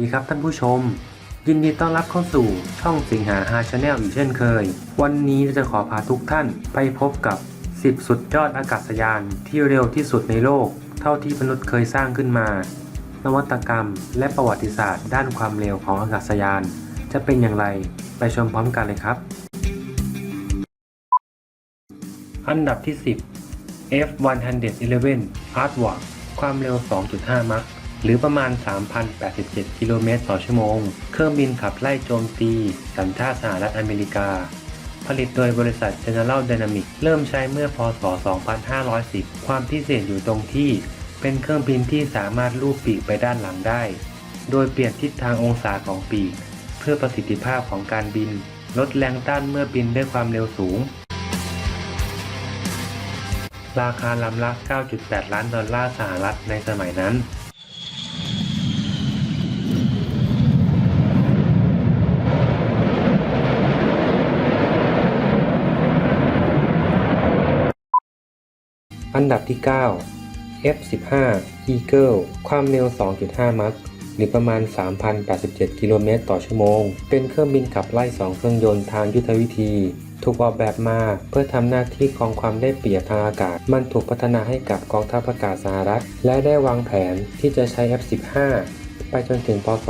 ดีครับท่านผู้ชม ยินดีต้อนรับเข้าสู่ช่องสิงหาฮาชาแนลอีกเช่นเคย วันนี้จะขอพาทุกท่านไปพบกับ 10 สุดยอดอากาศยานที่เร็วที่สุดในโลก เท่าที่มนุษย์เคยสร้างขึ้นมา นวัตกรรม และประวัติศาสตร์ ด้านความเร็วของอากาศยาน จะเป็นอย่างไรไปชมพร้อมกันเลยครับ อันดับที่ 10 F111 Artwork ความเร็ว 2.5 มัค หรือประมาณ 3,087 กิโลเมตรต่อชั่วโมง เครื่องบินขับไล่โจมตี สัญชาติสหรัฐอเมริกา ผลิตโดยบริษัท General Dynamics เริ่มใช้เมื่อพศ 2510 ความพิเศษอยู่ตรงที่ เป็นเครื่องบินที่สามารถลูบปีกไปด้านหลังได้ โดยเปลี่ยนทิศทางองศาของปีก เพื่อประสิทธิภาพของการบิน ลดแรงต้านเมื่อบินด้วยความเร็วสูงราคาลำละ 9.8 ล้านดอลลาร์สหรัฐในสมัยนั้น อันดับที่ 9 F15 Eagle ความเร็ว 2.5 มัคหรือประมาณ 3,087 กิโลเมตรต่อชั่วโมง เป็นเครื่องบินขับไล่ 2 เครื่องยนต์ทางยุทธวิธี ถูกออกแบบมาเพื่อทำหน้าที่ครองความได้เปรียบทางอากาศ มันถูกพัฒนาให้กับกองทัพอากาศสหรัฐ และได้วางแผนที่จะใช้ F15 ไปจนถึงพศ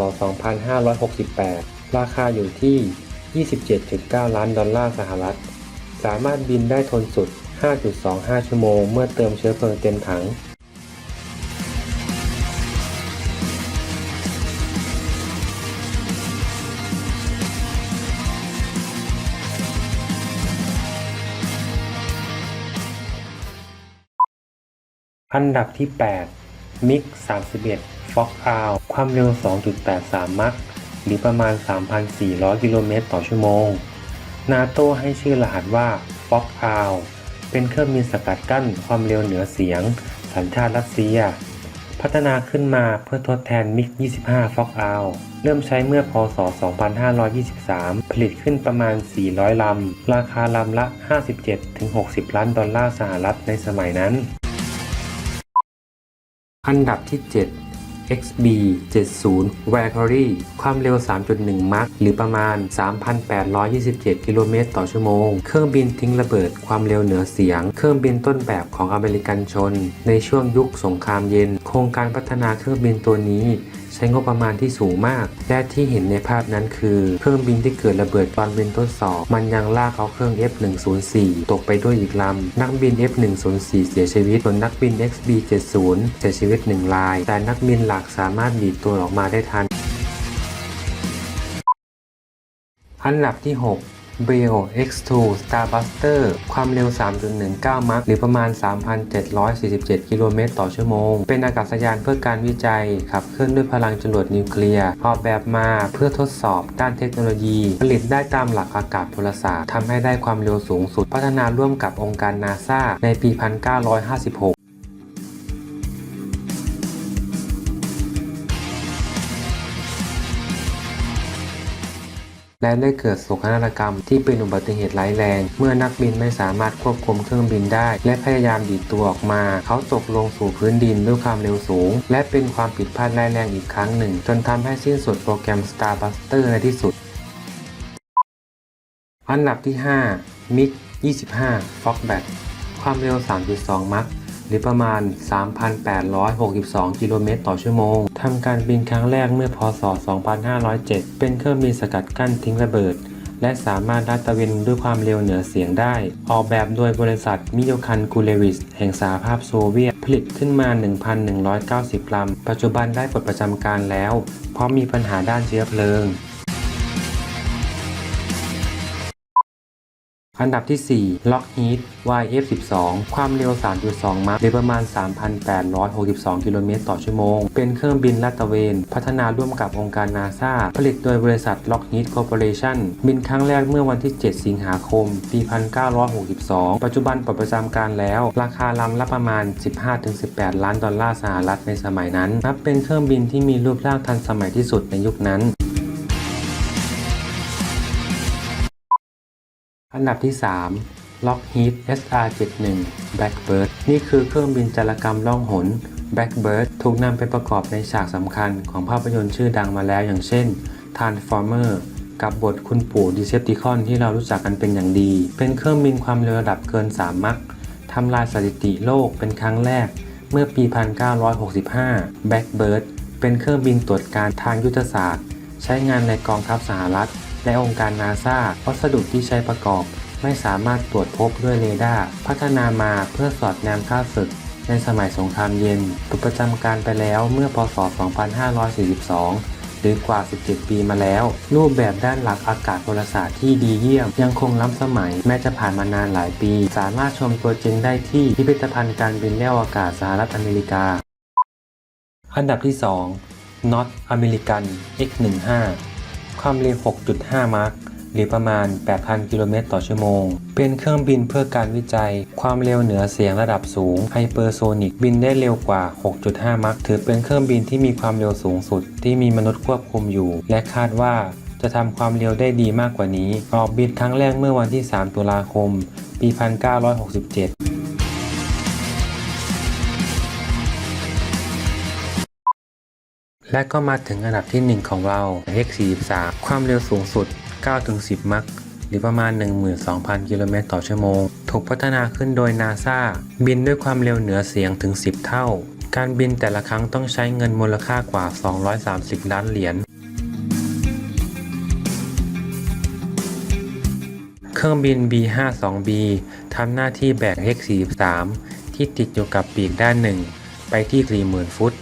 2568 ราคาอยู่ที่ 27.9 ล้านดอลลาร์สหรัฐ สามารถบินได้ทนสุด 5.25 ชั่วโมง เมื่อเติมเชื้อเพลิงเต็มถัง อันดับที่8 MiG 31 Fox R ความเร็ว 2.83 มัคหรือประมาณ 3,400 กิโลเมตรต่อชั่วโมง นาโตให้ชื่อรหัสว่า Fox R เป็นเครื่องบินสกัดกั้นความเร็วเหนือเสียง สัญชาติรัสเซีย พัฒนาขึ้นมาเพื่อทดแทนมิก 25 Fox R เริ่มใช้เมื่อพศ 2523 ผลิตขึ้นประมาณ 400 ลำ ราคาลำละ 57-60 ล้านดอลลาร์สหรัฐในสมัยนั้น อันดับที่ 7 XB 70 Valkyrie ความเร็ว 3.1 มัคหรือประมาณ 3,827 กิโลเมตรต่อชั่วโมง เครื่องบินทิ้งระเบิดความเร็วเหนือเสียง เครื่องบินต้นแบบของอเมริกันชน ในช่วงยุคสงครามเย็น โครงการพัฒนาเครื่องบินตัวนี้ ใช้งบประมาณที่สูงมาก และที่เห็นในภาพนั้นคือเครื่องบินที่เกิดระเบิดตอนบินทดสอบ มันยังลากเอาเครื่อง F104 ตกไปด้วยอีกลำ นักบิน F104 เสียชีวิตส่วนนักบิน XB70 เสียชีวิตหนึ่งราย แต่นักบินหลักสามารถดีดตัวออกมาได้ทัน อันดับที่ 6 b r e o X2 Starbuster ความเร็ว 3.19 มัคหรือประมาณ 3,747 กิโลเมตรต่อชั่วโมง เป็นอากาศยานเพื่อการวิจัย ขับเคลื่อนด้วยพลังจรวดนิวเคลียร์ออกแบบมาเพื่อทดสอบด้านเทคโนโลยี ผลิตได้ตามหลักอากาศพลศาสตร์ทำให้ได้ความเร็วสูงสุด พัฒนาร่วมกับองค์การนาซาในปี 1956 และได้เกิดโศกนาฏกรรมที่เป็นอุบัติเหตุร้ายแรง เมื่อนักบินไม่สามารถควบคุมเครื่องบินได้ และพยายามดีดตัวออกมา เขาตกลงสู่พื้นดินด้วยความเร็วสูง และเป็นความผิดพลาดร้ายแรงอีกครั้งหนึ่ง จนทำให้สิ้นสุดโปรแกรม Starbuster ในที่สุด อันดับที่5 MiG 25 Foxbat ความเร็ว 3.2 มัค หรือประมาณ 3,862 กิโลเมตรต่อชั่วโมงทำการบินครั้งแรกเมื่อพศ 2507 เป็นเครื่องบินสกัดกั้นทิ้งระเบิด และสามารถลาดตระเวนด้วยความเร็วเหนือเสียงได้ ออกแบบโดยบริษัทมิโยคันกูเลวิสแห่งสหภาพโซเวียต ผลิตขึ้นมา 1,190 ลำ ปัจจุบันได้ปลดประจำการแล้ว เพราะมีปัญหาด้านเชื้อเพลิง อันดับที่ 4 Lockheed YF12 ความเร็ว 3.2 มัคหรือประมาณ 3,862 กิโลเมตรต่อชั่วโมง เป็นเครื่องบินลาดตระเวน พัฒนาร่วมกับองค์การนาซาผลิตโดยบริษัท Lockheed Corporation บินครั้งแรกเมื่อวันที่ 7 สิงหาคม ปี 1962 ปัจจุบันปลดประจำการแล้ว ราคาลำละประมาณ 15-18 ล้านดอลลาร์สหรัฐในสมัยนั้น นับเป็นเครื่องบินที่มีรูปร่างทันสมัยที่สุดในยุคนั้น อันดับที่ 3 Lockheed SR-71 Blackbird นี่คือเครื่องบินจารกรรมล่องหน Blackbird ถูกนำไปประกอบในฉากสำคัญของภาพยนตร์ชื่อดังมาแล้วอย่างเช่น Transformer กับบทคุณปู่ดีเซปติคอนที่เรารู้จักกันเป็นอย่างดี เป็นเครื่องบินความเร็วระดับเกิน 3 มัคทำลายสถิติโลกเป็นครั้งแรก เมื่อปี 1965 Blackbird เป็นเครื่องบินตรวจการทางยุทธศาสตร์ ใช้งานในกองทัพสหรัฐ และองค์การนาซาวัสดุที่ใช้ประกอบ ไม่สามารถตรวจพบด้วยเรดาร์พัฒนามาเพื่อสอดแนมค่าศึก ในสมัยสงครามเย็นถูกประจำการไปแล้วเมื่อพศ 2542หรือกว่า 17 ปีมาแล้ว รูปแบบด้านหลักอากาศพลศาสตร์ที่ดีเยี่ยม ยังคงล้ำสมัย แม้จะผ่านมานานหลายปี สามารถชมตัวจริงได้ที่พิพิธภัณฑ์การบินและอวกาศสหรัฐอเมริกา อันดับที่ 2 North American X15 ความเร็ว 6.5มาร์คหรือประมาณ 8,000 กิโลเมตรต่อชั่วโมง เป็นเครื่องบินเพื่อการวิจัย ความเร็วเหนือเสียงระดับสูงไฮเปอร์โซนิกบินได้เร็วกว่า 6.5มาร์คถือเป็นเครื่องบินที่มีความเร็วสูงสุด ที่มีมนุษย์ควบคุมอยู่ และคาดว่าจะทำความเร็วได้ดีมากกว่านี้ ออกบินครั้งแรกเมื่อวันที่ 3 ตุลาคม ปี 1967 และก็มาถึงอันดับที่ 1 ของเรา X43 ความเร็วสูงสุด 9-10 มัคหรือประมาณ 12,000 กิโลเมตรต่อชั่วโมง ถูกพัฒนาขึ้นโดยนาซาบินด้วยความเร็วเหนือเสียงถึง 10 เท่า การบินแต่ละครั้งต้องใช้เงินมูลค่ากว่า 230 ล้านเหรียญ เครื่องบิน B-52B ทำหน้าที่แบก X-43 ที่ติดอยู่กับปีกด้านหนึ่ง ไปที่ 40,000 ฟุต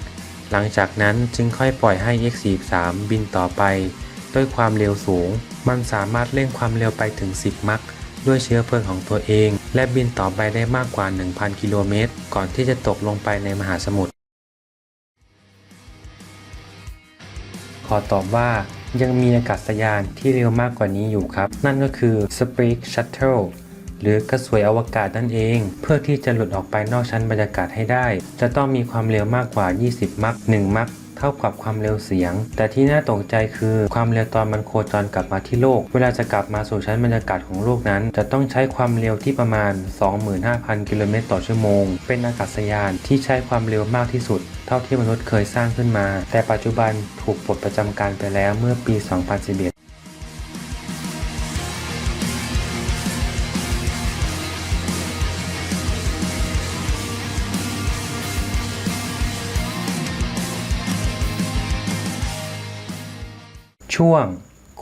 หลังจากนั้นจึงค่อยปล่อยให้ X-43 บินต่อไป ด้วยความเร็วสูง มันสามารถเร่งความเร็วไปถึง 10 มัคด้วยเชื้อเพลิงของตัวเอง และบินต่อไปได้มากกว่า 1,000 กิโลเมตร ก่อนที่จะตกลงไปในมหาสมุทร ขอตอบว่ายังมีอากาศยานที่เร็วมากกว่านี้อยู่ครับ นั่นก็คือ Speak Shuttle หรือกระสวยอวกาศนั่นเอง เพื่อที่จะหลุดออกไปนอกชั้นบรรยากาศให้ได้ จะต้องมีความเร็วมากกว่า 20 มัค1มัคเท่ากับความเร็วเสียง แต่ที่น่าตกใจคือความเร็วตอนมันโคจรกลับมาที่โลก เวลาจะกลับมาสู่ชั้นบรรยากาศของโลกนั้น จะต้องใช้ความเร็วที่ประมาณ 25,000 กิโลเมตรต่อชั่วโมง เป็นอากาศยานที่ใช้ความเร็วมากที่สุด เท่าที่มนุษย์เคยสร้างขึ้นมา แต่ปัจจุบันถูกปลดประจำการไปแล้วเมื่อปี 2011 ช่วง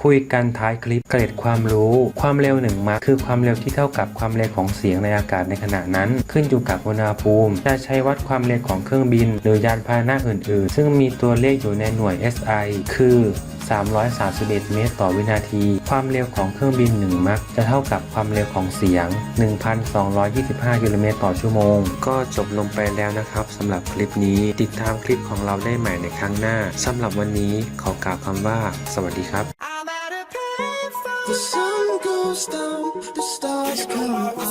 คุยกันท้ายคลิปเกร็ดความรู้ ความเร็วหนึ่งมาคือความเร็วที่เท่ากับความเร็วของเสียงในอากาศในขณะนั้น ขึ้นอยู่กับอุณหภูมิ จะใช้วัดความเร็วของเครื่องบิน หรือยานพาหนะอื่น ๆ ซึ่งมีตัวเลขอยู่ในหน่วย SI คือ 331 เมตรต่อวินาที ความเร็วของเครื่องบิน 1 มักจะเท่ากับความเร็วของเสียง 1,225 กิโลเมตรต่อชั่วโมง ก็จบลงไปแล้วนะครับสำหรับคลิปนี้ติดตามคลิปของเราได้ใหม่ในครั้งหน้าสำหรับวันนี้ขอกล่าวคำว่า สวัสดีครับ The sun goes down, the stars come out.